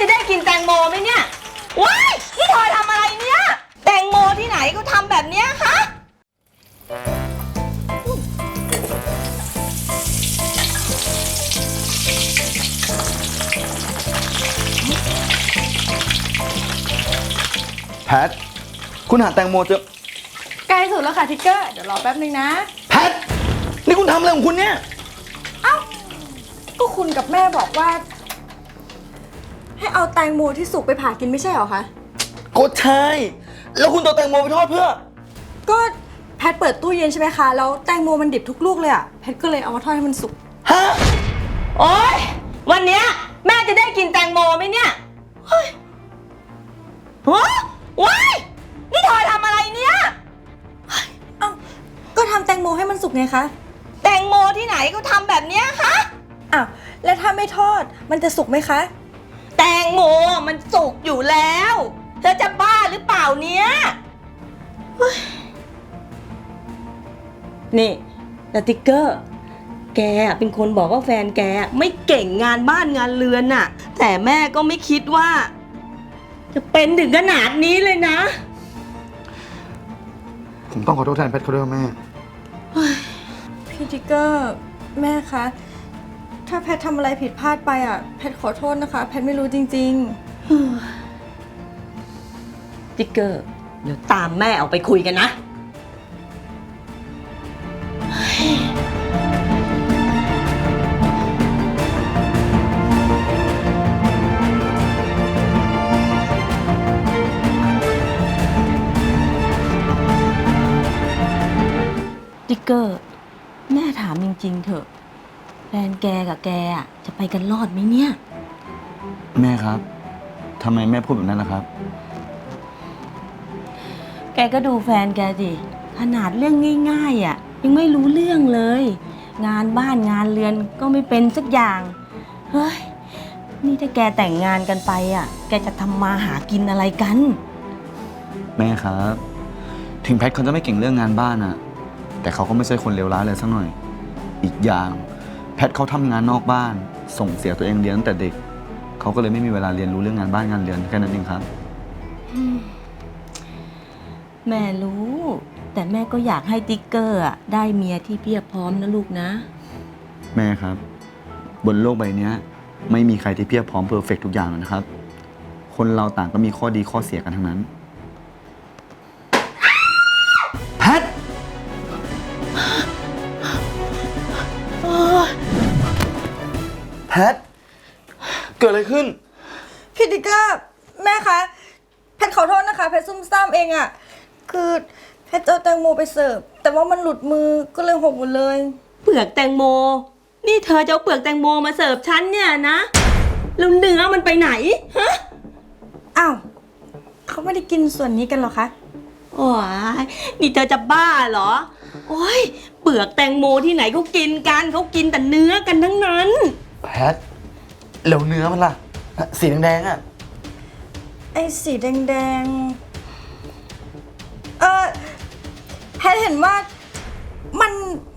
จะได้กินแตงโมไหมเนี่ยว้ายนี่เธอทำอะไรเนี่ย แตงโมที่ไหนก็ทำแบบเนี้ยฮะแพท คุณหาแตงโมเจอใกล้สุดแล้วค่ะทิกเกอร์ เดี๋ยวรอแป๊บนึงนะ แพท นี่คุณทำอะไรของคุณเนี่ยก็คุณกับแม่บอกว่า ให้เอาแตงโมที่สุกไปผ่ากินไม่ใช่เหรอคะ ก็ใช่ แล้วคุณตัวแตงโมไปทอดเพื่อ ก็แพทเปิดตู้เย็นใช่ไหมคะ แล้วแตงโมมันดิบทุกลูกเลยอะแพทก็เลยเอามาทอดให้มันสุก ฮะ โอ๊ย วันเนี้ยแม่จะได้กินแตงโมไหมเนี่ยเฮ้ยฮะว้ายนี่เธอทำอะไรเนี่ย เอ้า ก็ทำแตงโมให้มันสุกไงคะ แตงโมที่ไหนก็ทำแบบเนี้ยฮะ อ้าว แล้วถ้าไม่ทอดมันจะสุกไหมคะ แตงโมมันสุกอยู่แล้ว เธอจะบ้าหรือเปล่าเนี่ยเฮ้ยนี่ดาติกเกอร์ แกเป็นคนบอกว่าแฟนแกไม่เก่งงานบ้านงานเรือนน่ะ แต่แม่ก็ไม่คิดว่า จะเป็นถึงขนาดนี้เลยนะ ผมต้องขอโทษแทนแพทเขาด้วยครับแม่ พี่ทิกเกอร์ แม่คะ ถ้าแพททำอะไรผิดพลาดไปอะ แพทขอโทษนะคะ แพทไม่รู้จริง ติ๊กเกอร์ เดี๋ยวตามแม่ออกไปคุยกันนะติ๊ แฟนแกกับแกอะจะไปกันรอดไหมเนี่ย แม่ครับทำไมแม่พูดแบบนั้นล่ะครับ แกก็ดูแฟนแกสิ ขนาดเรื่องง่ายๆอะ ยังไม่รู้เรื่องเลย งานบ้านงานเรือนก็ไม่เป็นสักอย่าง เฮ้ย นี่ถ้าแกแต่งงานกันไปอะ แกจะทำมาหากินอะไรกัน แม่ครับ ถึงแพทเขาจะไม่เก่งเรื่องงานบ้านอะแต่เขาก็ไม่ใช่คนเลวร้ายเลยสักหน่อย อีกอย่างแพทเขาทำงานนอกบ้าน ส่งเสียตัวเองเรียนตั้งแต่เด็ก เขาก็เลยไม่มีเวลาเรียนรู้เรื่องงานบ้านงานเรือนแค่นั้นเองครับ แม่รู้ แต่แม่ก็อยากให้ติ๊กเกอร์อะได้เมียที่เพียบพร้อมนะลูกนะ แม่ครับ บนโลกใบเนี้ย ไม่มีใครที่เพียบพร้อมเพอร์เฟกทุกอย่างหรอกนะครับ คนเราต่างก็มีข้อดีข้อเสียกันทั้งนั้น แพท เกิดอะไรขึ้นๆพี่ทิกเกอร์แม่คะแพทขอโทษนะคะ แพทซุ่มซ่ามเองอะคือแพทเอาแตงโมไปเสิร์ฟแต่ว่ามันหลุดมือก็เลยหกหมดเลย เปลือกแตงโม นี่เธอจะเอาเปลือกแตงโมมาเสิร์ฟฉันเนี่ยนะ แล้วเนื้อมันไปไหนฮะอ้าวเขาไม่ได้กินส่วนนี้กันเหรอคะ โอ้ยนี่เธอจะบ้าเหรอ โอ้ย เปลือกแตงโมที่ไหนเขากินกันเขากินแต่เนื้อกันทั้งนั้น แพทแล้วเนื้อมันล่ะ สีแดงๆอะ ไอ้สีแดงๆ เออแพทเห็นว่ามัน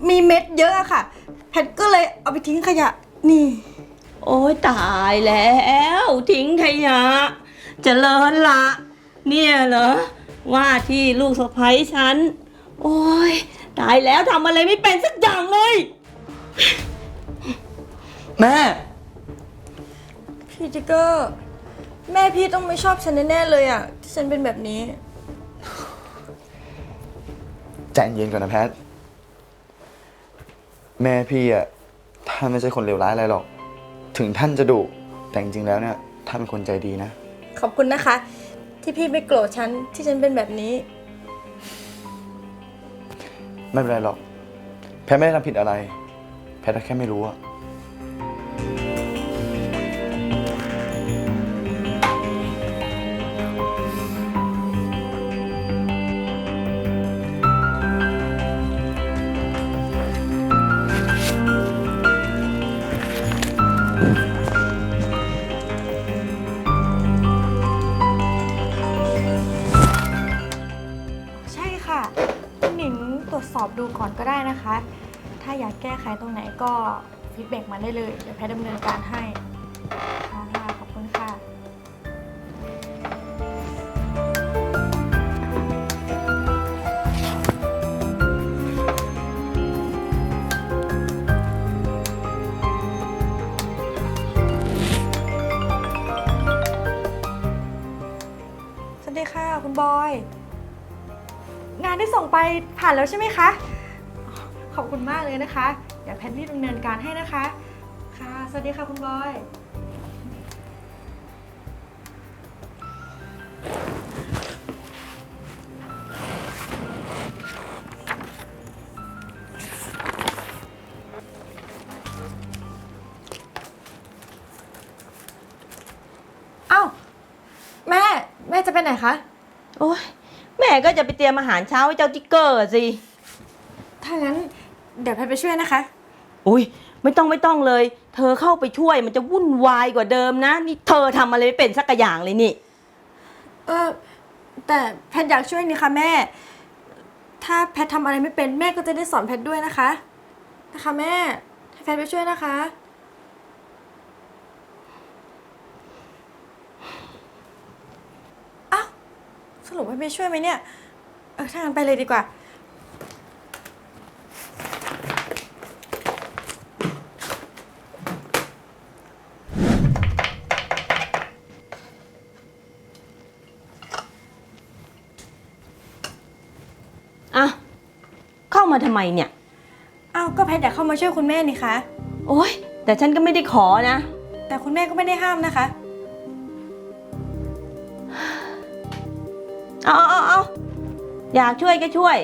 มีเม็ดเยอะอะค่ะ แพทก็เลยเอาไปทิ้งขยะ นี่ โอ้ยตายแล้ว ทิ้งขยะเจริญละ เนี่ยเหรอ ว่าที่ลูกสะใภ้ฉัน โอ้ยตายแล้วทำอะไรไม่เป็นสักอย่างเลย แม่ พี่ทิกเกอร์ แม่พี่ต้องไม่ชอบฉันแน่ๆเลยอะที่ฉันเป็นแบบนี้ ใจเย็นก่อนนะแพท แม่พี่อะท่านไม่ใช่คนเลวร้ายอะไรหรอก ถึงท่านจะดุแต่จริงๆแล้วเนี่ยท่านเป็นคนใจดีนะ ขอบคุณนะคะ ที่พี่ไม่โกรธฉันที่ฉันเป็นแบบนี้ ไม่เป็นไรหรอก แพทไม่ได้ทำผิดอะไร แพทแค่ไม่รู้อะ ดูก่อนก็ได้นะคะ ถ้าอยากแก้ไขตรงไหนก็ฟีดแบ็กมาได้เลย เดี๋ยวแพทย์ดำเนินการให้ค่ะขอบคุณค่ะสวัสดีค่ะ คุณบอยานที่ส่งไปผ่านแล้วใช่ไหมคะ ขอบคุณมากเลยนะคะ เดี๋ยวแพทรีบดำเนินการให้นะคะ ค่ะ สวัสดีค่ะคุณบอยเอ้าแม่ แม่จะไปไหนคะ แม่ก็จะไปเตรียมอาหารเช้าให้เจ้าติ๊กเกอร์สิ ถ้างั้นเดี๋ยวแพทไปช่วยนะคะ อุ้ยไม่ต้องไม่ต้องเลย เธอเข้าไปช่วยมันจะวุ่นวายกว่าเดิมนะ นี่เธอทำอะไรไม่เป็นสักอย่างเลยนี่ เออแต่แพทอยากช่วยนี่ค่ะแม่ ถ้าแพททำอะไรไม่เป็นแม่ก็จะได้สอนแพทด้วยนะคะ นะคะแม่ให้แพทไปช่วยนะคะ อ้าวส รุปว่าไม่ช่วยไหมเนี่ย เออถ้างั้นไปเลยดีกว่า อะ เข้ามาทำไมเนี่ย อ้าว ก็แพทอยากเข้ามาช่วยคุณแม่นี่คะ โอ้ยแต่ฉันก็ไม่ได้ขอนะ แต่คุณแม่ก็ไม่ได้ห้ามนะคะ อยากช่วยก็ช่วย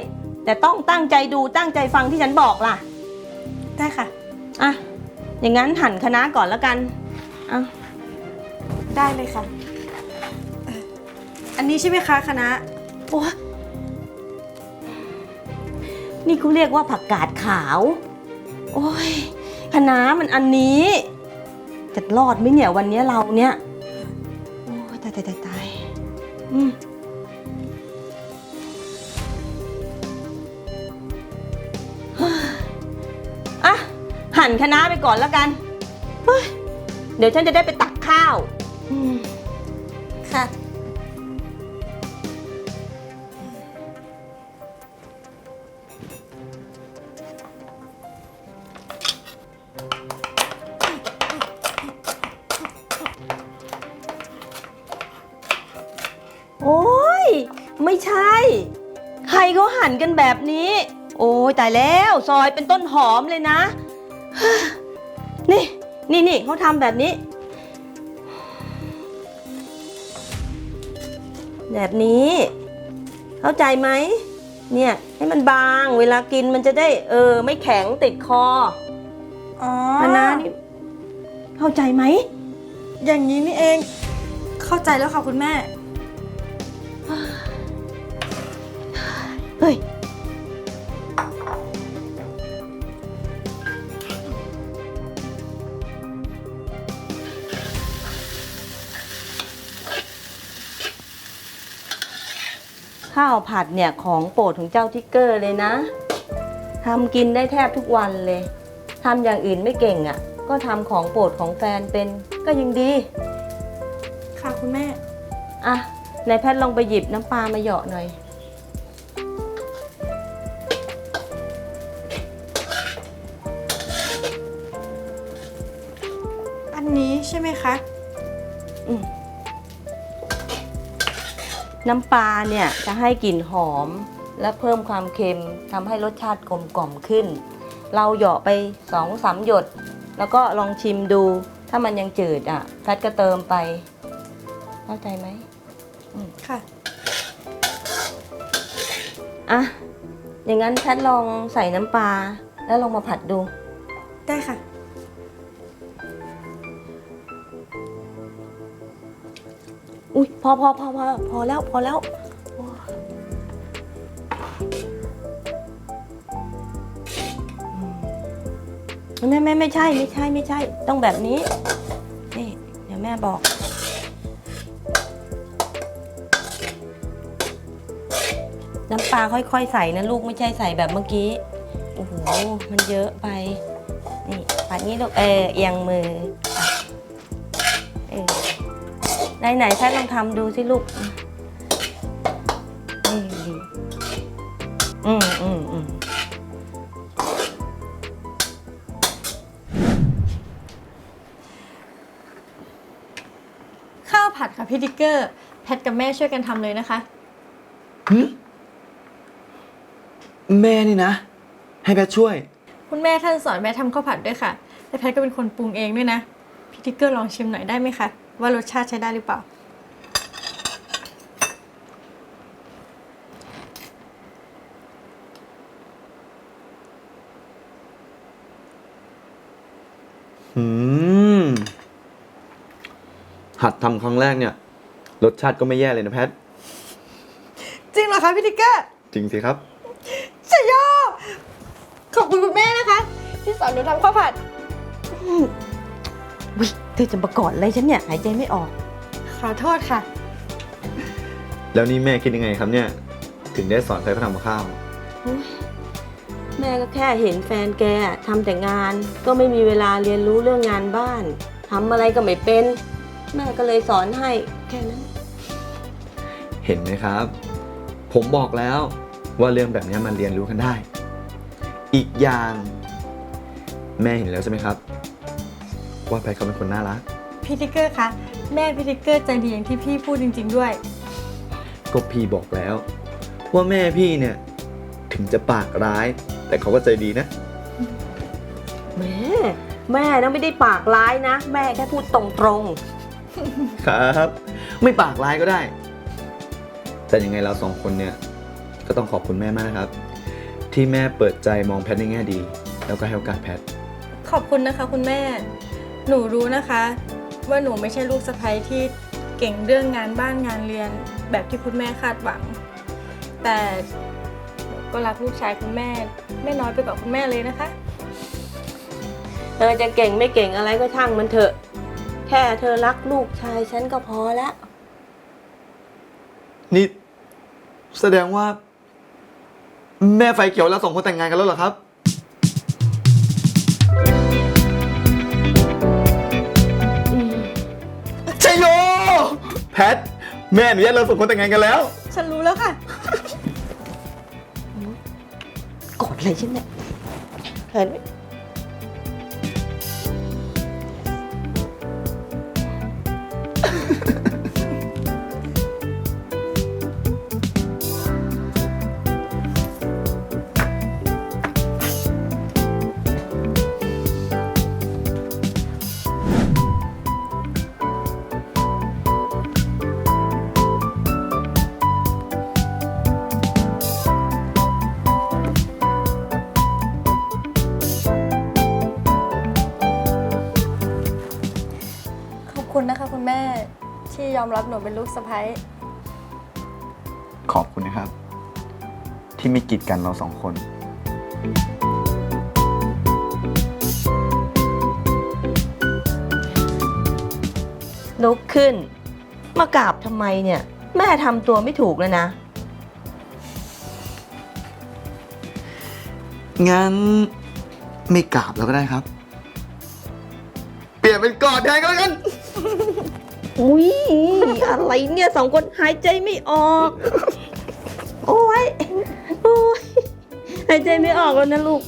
แต่ต้องตั้งใจดูตั้งใจฟังที่ฉันบอกล่ะ ได้ค่ะ อะ อย่างนั้นหั่นคะน้าก่อนแล้วกันอะได้เลยค่ะเอ่ออันนี้ใช่ไหมคะคณะโอ้ยนี่เขาเรียกว่าผักกาดขาว โอ้ยคะน้ามันอันนี้ จะรอดไหมเนี่ยวันนี้เราเนี่ย โอ้ยตายตายตายตายอืม หั่นคะน้าไปก่อนแล้วกันเฮ้ยเดี๋ยวฉันจะได้ไปตักข้าวอืมค่ะ โอ้ย ไม่ใช่ ใครเขาหั่นกันแบบนี้ โอ้ยตายแล้ว ซอยเป็นต้นหอมเลยนะ นี่นี่นี่เขาทำแบบนี้ แบบนี้ เข้าใจไหมเนี่ยให้มันบางเวลากินมันจะได้ เออ ไม่แข็งติดคออ๋อมานะนี่เข้าใจไหม อย่างนี้นี่เอง เข้าใจแล้วค่ะคุณแม่ เฮ้ย ข้าวผัดเนี่ยของโปรดของเจ้าทิกเกอร์เลยนะทำกินได้แทบทุกวันเลยทำอย่างอื่นไม่เก่งอะ่ะ ก็ทำของโปรดของแฟนเป็นก็ยังดี ค่ะคุณแม่ อะนายแพทย์ลองไปหยิบน้ำปลามาเหยาะหน่อย อันนี้ใช่ไหมคะ น้ำปลาเนี่ยจะให้กลิ่นหอมและเพิ่มความเค็มทำให้รสชาติกลมกล่อมขึ้น เราเหยาะไปสองสามหยด แล้วก็ลองชิมดู ถ้ามันยังจืดอะแพทย์ก็เติมไป เข้าใจไหมค่ะ อะ อย่างนั้นแพทย์ลองใส่น้ำปลา แล้วลองมาผัดดู ได้ค่ะ อุ้ยพอพอพอพอพอแล้วพอแล้วโอ้ยอืมไม่ไม่ไม่ใช่ไม่ใช่ไม่ใช่ ต้องแบบนี้นี่เดี๋ยวแม่บอก น้ำปลาค่อยๆใส่นะลูกไม่ใช่ใส่แบบเมื่อกี้โอ้โหมันเยอะไปนี่ปัดนี้ลูกเออเอียงมือ ไหนไหนๆแพทลองทำดูสิลูกอืมดีอืมอืมอืมข้าวผัดค่ะพี่ดิกเกอร์ แพทกับแม่ช่วยกันทำเลยนะคะ หึแม่นี่นะ ให้แพทช่วย คุณแม่ท่านสอนแม่ทำข้าวผัดด้วยค่ะ แต่แพทก็เป็นคนปรุงเองด้วยนะ พี่ทิกเกอร์ลองชิมหน่อยได้ไหมคะ ว่ารสชาติใช้ได้หรือเปล่า อืม หัดทำครั้งแรกเนี่ย รสชาติก็ไม่แย่เลยนะแพท จริงเหรอคะพี่ทิกเกอร์จริงสิครับ ชยโยขอบคุณคุณแม่นะคะ ที่สอนหนูทำข้าวผัด วิเธอจะมากอดอะไรฉันเนี่ยหายใจไม่ออก ขอโทษค่ะ แล้วนี่แม่คิดยังไงครับเนี่ย ถึงได้สอนแพทเขาทำกับข้าว แม่ก็แค่เห็นแฟนแกทำแต่งาน ก็ไม่มีเวลาเรียนรู้เรื่องงานบ้านทำอะไรก็ไม่เป็น แม่ก็เลยสอนให้แค่นั้นเห็นไหมครับ ผมบอกแล้วว่าเรื่องแบบนี้มันเรียนรู้กันได้ อีกอย่าง แม่เห็นแล้วใช่ไหมครับ ว่าแพทเขาเป็นคนน่ารักพี่ทิกเกอร์คะแม่พี่ทิกเกอร์ใจดีอย่างที่พี่พูดจริง ๆ ด้วย ก็พี่บอกแล้วว่าแม่พี่เนี่ยถึงจะปากร้าย แต่เขาก็ใจดีนะ แม่ แม่นะไม่ได้ปากร้ายนะ แม่แค่พูดตรงครับ ไม่ปากร้ายก็ได้ แต่ยังไงเราสองคนเนี่ย ก็ต้องขอบคุณแม่มากนะครับ ที่แม่เปิดใจมองแพทในแง่ดี แล้วก็ให้โอกาสแพท ขอบคุณนะคะคุณแม่ หนูรู้นะคะ ว่าหนูไม่ใช่ลูกสะใภ้ที่เก่งเรื่องงานบ้านงานเรียนแบบที่คุณแม่คาดหวัง แต่หนูก็รักลูกชายคุณแม่ ไม่น้อยไปกว่าคุณแม่เลยนะคะๆเธอจะเก่งไม่เก่งอะไรก็ช่างมันเถอะ แค่เธอรักลูกชายฉันก็พอแล้วนี่แสดงว่า แม่ไฟเขียวแล้วสองคนแต่งงานกันแล้วเหรอครับ พท แม่อนุญาตเราสองคนแต่งงานกันแล้ว ฉันรู้แล้วค่ะกอดอะไรฉันเนี่ยเห็นไหม อมรับหนูเป็นลูกสะใภ้ขอบคุณนะครับ ที่ไม่กีดกันเราสองคน ลุกขึ้น มากราบทำไมเนี่ย แม่ทำตัวไม่ถูกแล้วนะ งั้นไม่กราบแล้วก็ได้ครับ เปลี่ยนเป็นกอดแทนก็แล้วกัน อุ้ยอะไรเนี่ยสองคนหายใจไม่ออก โอ้ยโอ้ยหายใจไม่ออกแล้วนะลูก